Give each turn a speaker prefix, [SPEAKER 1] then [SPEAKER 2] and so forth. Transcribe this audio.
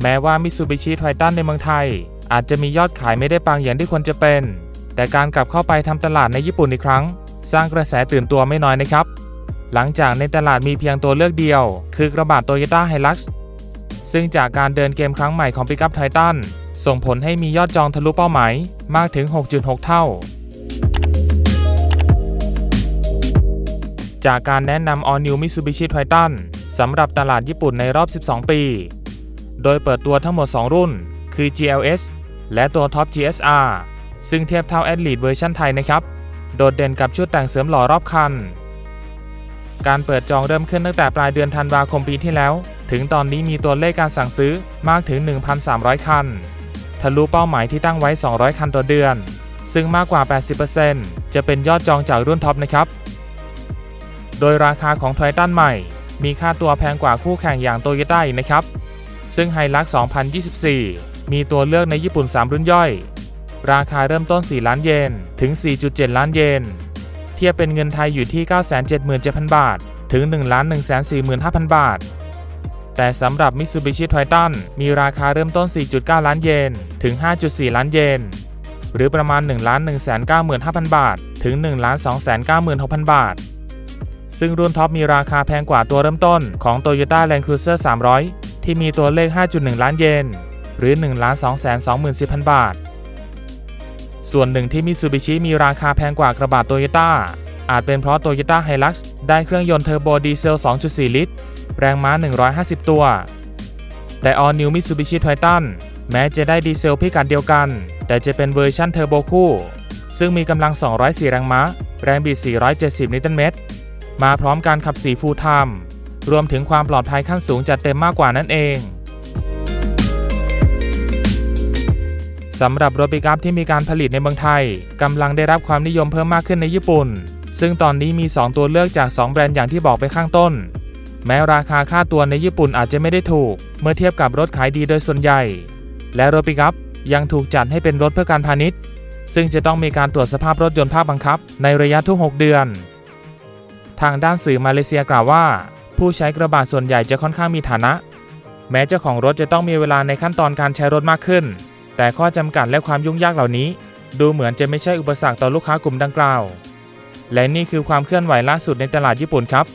[SPEAKER 1] แม้ว่ามิตซูบิชิไททันในเมืองไทย อาจจะมียอดขายไม่ได้ปังอย่างที่ควรจะเป็น แต่การกลับเข้าไปทำตลาดในญี่ปุ่นอีกครั้ง สร้างกระแสตื่นตัวไม่น้อยนะครับ หลังจากในตลาดมีเพียงตัวเลือกเดียว คือกระบะโตโยต้าไฮลักซ์ซึ่งจากการเดินเกมครั้งใหม่ของปิกัพไททันส่งผลให้มียอดจองทะลุเป้าหมายมากถึง 6.6 เท่า จากการแนะนำ All New Mitsubishi Triton สำหรับตลาดญี่ปุ่นในรอบ 12 ปี โดยเปิดตัวทั้งหมด 2 รุ่น คือ GLS และตัว Top GSR ซึ่งเทียบเท่า Elite เวอร์ชันไทยนะครับ โดดเด่นกับชุดแต่งเสริมหล่อรอบคัน การเปิดจองเริ่มขึ้นตั้งแต่ปลายเดือนธันวาคมปีที่แล้ว ถึงตอนนี้มีตัวเลขการสั่งซื้อมากถึง 1,300 คัน ทะลุเป้าหมายที่ตั้งไว้ 200 คันต่อเดือน ซึ่งมากกว่า 80%จะเป็นยอดจองจากรุ่นท็อปนะครับ โดยราคาของไททันใหม่ มีค่าตัวแพงกว่าคู่แข่งอย่างโตโยต้านะครับ ซึ่งไฮลัก2024 มีตัวเลือกในญี่ปุ่น 3 รุ่นย่อย ราคาเริ่มต้น 4 ล้านเยน ถึง 4.7 ล้านเยน เทียบเป็นเงินไทยอยู่ที่ 977,000 บาท ถึง 1,145,000 บาท แต่สำหรับ Mitsubishi Triton มีราคาเริ่มต้น 4.9 ล้านเยน ถึง 5.4 ล้านเยน หรือประมาณ 1,195,000 บาท ถึง 1,296,000 บาทซึ่งรุ่นท็อปมีราคาแพงกว่าตัวเริ่มต้นของ Toyota Land Cruiser 300 ที่มีตัวเลข 5.1 ล้านเยน หรือ 1,224,000 บาท ส่วนหนึ่งที่ Mitsubishi มีราคาแพงกว่ากระบะ Toyota อาจเป็นเพราะ Toyota Hilux ได้เครื่องยนต์เทอร์โบดีเซล 2.4 ลิตร แรงม้า 150 ตัว แต่ All New Mitsubishi Triton แม้จะได้ดีเซลพิกัดเดียวกัน แต่จะเป็นเวอร์ชั่นเทอร์โบคู่ ซึ่งมีกำลัง 204 แรงม้า แรงบิด 470 นิวตันเมตร มาพร้อมการขับสีฟูลไทม์ รวมถึงความปลอดภัยขั้นสูงจัดเต็มมากกว่านั่นเองสำหรับรถปิกอัพที่มีการผลิตในเมืองไทยกำลังได้รับความนิยมเพิ่มมากขึ้นในญี่ปุ่น ซึ่งตอนนี้มี 2 ตัวเลือกจาก 2 แบรนด์อย่างที่บอกไปข้างต้น แม้ราคาค่าตัวในญี่ปุ่นอาจจะไม่ได้ถูก เมื่อเทียบกับรถขายดีโดยส่วนใหญ่ และรถปิกอัพยังถูกจัดให้เป็นรถเพื่อการพาณิชย์ ซึ่งจะต้องมีการตรวจสภาพรถยนต์ภาคบังคับ ในระยะทุก 6 เดือน ทางด้านสื่อมาเลเซียกล่าวว่า ผู้ใช้กระบะส่วนใหญ่จะค่อนข้างมีฐานะ แม้เจ้าของรถจะต้องมีเวลาในขั้นตอนการใช้รถมากขึ้น แต่ข้อจำกัดและความยุ่งยากเหล่านี้ ดูเหมือนจะไม่ใช่อุปสรรคต่อลูกค้ากลุ่มดังกล่าว และนี่คือความเคลื่อนไหวล่าสุดในตลาดญี่ปุ่นครับ